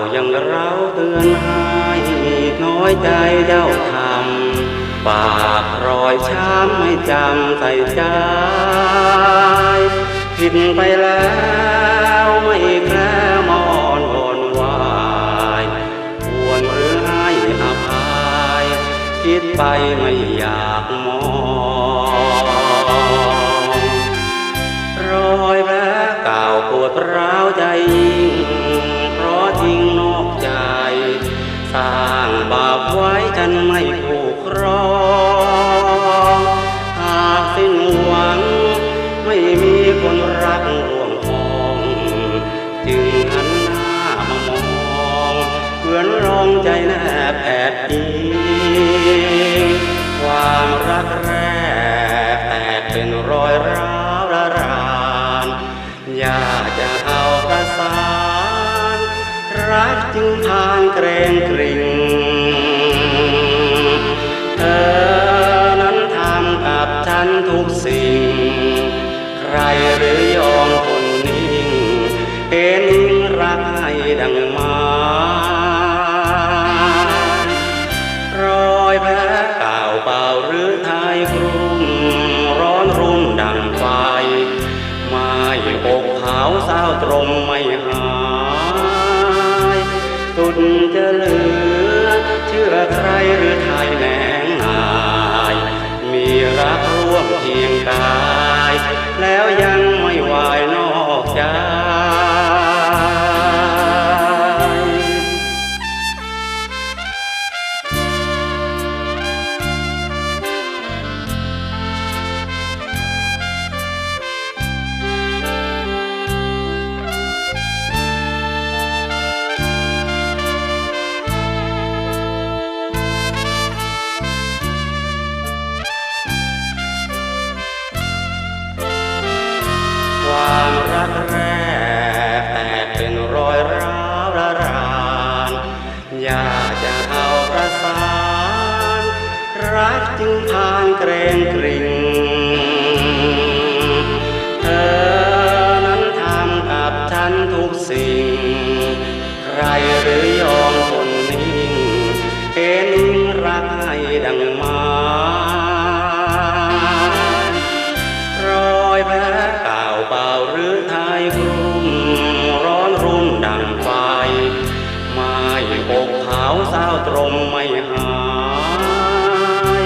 ายังเราเตือนให้น้อยใจเจ้าทำปากรอยช้ำไม่จำใส่ใจผิดไปแล้วไม่แคร์มอนวอนวายควรหรือให้อภัยคิดไปไม่อยากมอง สร้างบาปไว้กันไม่ผูกครองหากสิ้นหวัง ไม่มีคนรักร่วมทอง จึงหันหน้ามามองเพื่อนรองใจแนบแอบดีความรักแร จึงทานเกรงกริ่งเธอนั้นทำกับฉันทุกสิ่ง ใครหรือยอมคนนิ่งเห็นรักให้ดังมารอยแผลเก่าเปล่าหรือไทยกรุ่มร้อนรุ่มดังไฟไม่อกขาวสาตรงไม่หา จะเหลือ เชื่อใครหรือไทยแหนงนาย มีรักร่วมเคียงกาย แล้วยา กแรกแตกเป็นรอยร้าวระรานอยากจะเอาประสาน รักจึงพานเกรงกริ่งเธอนั้นทำกับฉันทุกสิ่ง ใครหรือยอมคนนิ่งเห็นรักให้ดังมา ไม่โกกขาวสาวตรงไม่หาย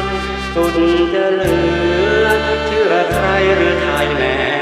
สุดจะเหลือเชื่อใครหรือไทยแน่